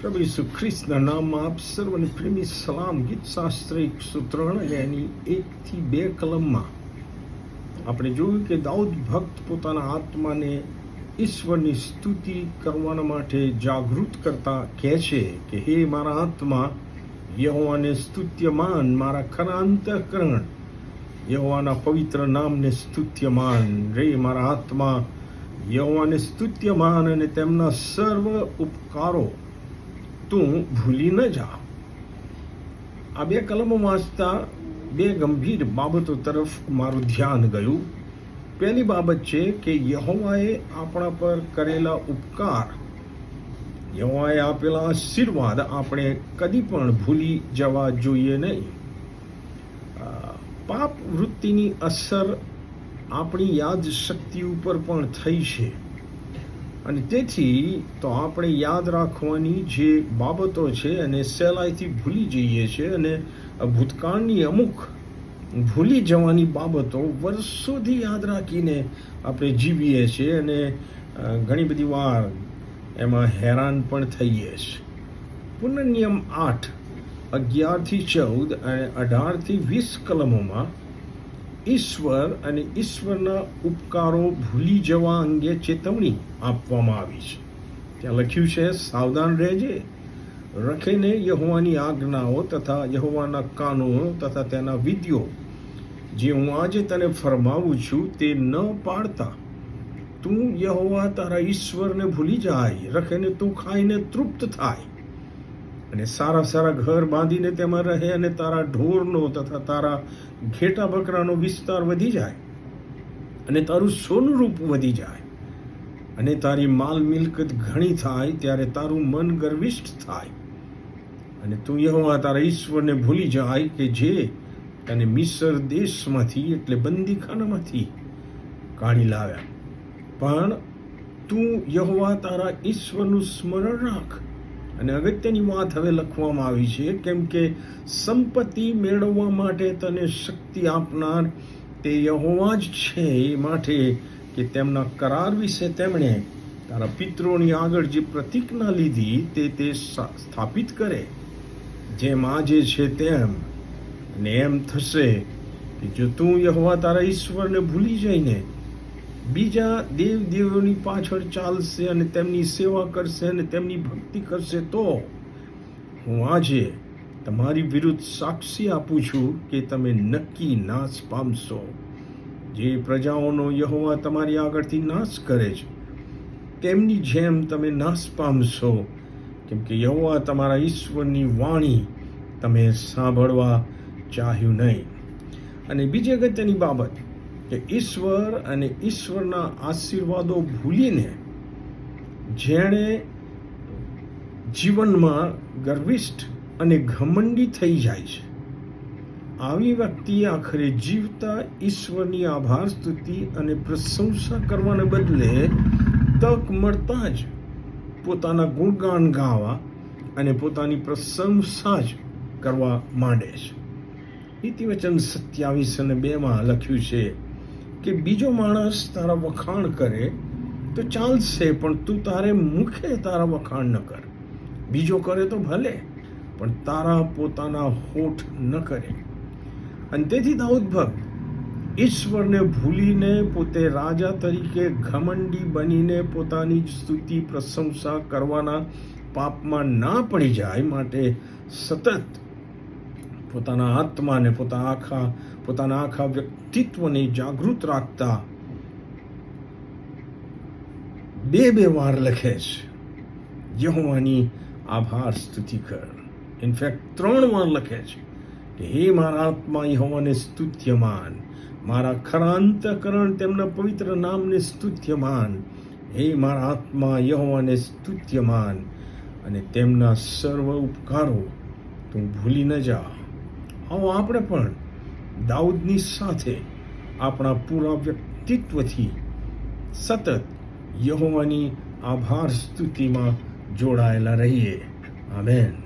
પ્રભુ ઈસુ ખ્રિસ્તના નામમાં આપ સર્વને પ્રેમી સલામ ગીત શાસ્ત્ર એકસો ત્રણ અને એની એકથી બે કલમમાં આપણે જોયું કે દાઉદ ભક્ત પોતાના આત્માને ઈશ્વરની સ્તુતિ કરવાના માટે જાગૃત કરતા કહે છે કે, હે મારા આત્મા, યહોવાને સ્તુત્યમાન મારા ખરા અંતઃકરણ, યહોવાના પવિત્ર નામને સ્તુત્યમાન. રે મારા આત્મા, યહોવાને સ્તુત્યમાન અને તેમના સર્વ ઉપકારો તું ભૂલી ન જા. આ બે કલમો વાંચતા બે ગંભીર બાબતો તરફ મારું ધ્યાન ગયું. પહેલી બાબત છે કે યહોવાએ આપણા પર કરેલા ઉપકાર, યહોવાએ આપેલા આશીર્વાદ આપણે કદી પણ ભૂલી જવા જોઈએ નહીં. પાપ વૃત્તિની અસર આપણી યાદ શક્તિ ઉપર પણ થઈ છે. અને તેથી તો આપણે યાદ રાખવાની જે બાબતો છે અને સહેલાઈથી ભૂલી જઈએ છીએ અને ભૂતકાળની અમુક ભૂલી જવાની બાબતો વર્ષોથી યાદ રાખીને આપણે જીવીએ છીએ અને ઘણી બધી વાર એમાં હેરાન પણ થઈએ છીએ. પુનઃનિયમ આઠ, અગિયારથી ચૌદ અને અઢારથી વીસ કલમોમાં ઈશ્વર અને ઈશ્વરના ઉપકારો ભૂલી જવા અંગે ચેતવણી આપવામાં આવી છે. ત્યાં લખ્યું છે, સાવધાન રહેજે. રખેને યહોવાની આજ્ઞાઓ તથા યહોવાના કાનૂનો તથા તેના વિધિઓ જે હું આજે તને ફરમાવું છું તે ન પાડતા. તું યહોવા તારા ઈશ્વરને ભૂલી જાય. રખેને તું ખાઈને તૃપ્ત થાય. અને સારા સારા ઘર બાંધીને તેમાં રહે અને તારા ઢોરનો તથા તારા ઘેટા બકરાનો વિસ્તાર વધી જાય અને તારું સોનું રૂપ વધી જાય અને તારી માલ મિલકત ઘણી થાય ત્યારે તારું મન ગર્વિષ્ઠ થાય. અને તું યહોવા તારા ઈશ્વરને ભૂલી જાય કે જે તને મિસર દેશમાંથી એટલે બંદીખાનામાંથી કાઢી લાવ્યા. પણ તું યહોવા તારા ઈશ્વરનું સ્મરણ રાખ. અને અગત્યની વાત હવે લખવામાં આવી છે, કેમ કે સંપત્તિ મેળવવા માટે તને શક્તિ આપનાર તે યહોવા જ છે. એ માટે કે તેમના કરાર વિશે તેમણે તારા પિત્રોની આગળ જે પ્રતિજ્ઞા લીધી તે તે સ્થાપિત કરે. જેમ આજે છે તેમ અને એમ થશે કે જો તું યહોવા તારા ઈશ્વરને ભૂલી જઈને બીજા દેવ દેવોની પાછળ ચાલશે અને તેમની સેવા કરશે અને તેમની ભક્તિ કરશે તો હું આજે તમારી વિરુદ્ધ સાક્ષી આપું છું કે તમે નક્કી નાશ પામશો. જે પ્રજાઓનો યહોવા તમારી આગળથી નાશ કરે છે, તેમની જેમ તમે નાશ પામશો. કેમ કે યહોવા તમારા ઈશ્વરની વાણી તમે સાંભળવા ચાહ્યું નહીં. અને બીજી અગત્યની બાબત કે ઈશ્વર અને ઈશ્વરના આશીર્વાદો ભૂલીને જેણે જીવનમાં ગર્વિષ્ઠ અને ઘમંડી થઈ જાય છે. આવી વ્યક્તિ આખરે જીવતા ઈશ્વરની આભાર, સ્તુતિ અને પ્રશંસા કરવાને બદલે તક મળતા જ પોતાના ગુણગાન ગાવા અને પોતાની પ્રશંસા જ કરવા માંડે છે. નીતિવચન સત્યાવીસ અને બેમાં લખ્યું છે કે બીજો માણસ તારા વખાણ કરે, તો ચાલશે, પણ તું તારે મુખે તારા વખાણ ન કર. બીજો કરે તો ભલે, પણ તારા પોતાના હોઠ ન કરે. અને તેથી દાઉદ ભક્ત ઈશ્વરને ભૂલીને પોતે રાજા તરીકે ઘમંડી બનીને પોતાની સ્તુતિ પ્રશંસા કરવાના પાપમાં ના પડી જાય માટે સતત પોતાના આત્માને પોતાના આખા પોતાના આખા વ્યક્તિત્વને જાગૃત રાખતા બે બે વાર લખે છે. યહોવાની આભાર સ્તુતિ કર. ઇનફેક્ટ ત્રણ વાર લખે છે કે, હે મારા આત્મા, યહોવાને સ્તુત્યમાન. મારા ખરા અંતકરણ તેમના પવિત્ર નામને સ્તુત્યમાન. હે મારા આત્મા, યહોવાને સ્તુત્યમાન. અને તેમના સર્વ ઉપકારો તું ભૂલી ન જા. આવો આપણે પણ દાઉદની સાથે આપણા પૂરા વ્યક્તિત્વથી સતત યહોવાની આભાર સ્તુતિમાં જોડાયેલા રહીએ. આમેન.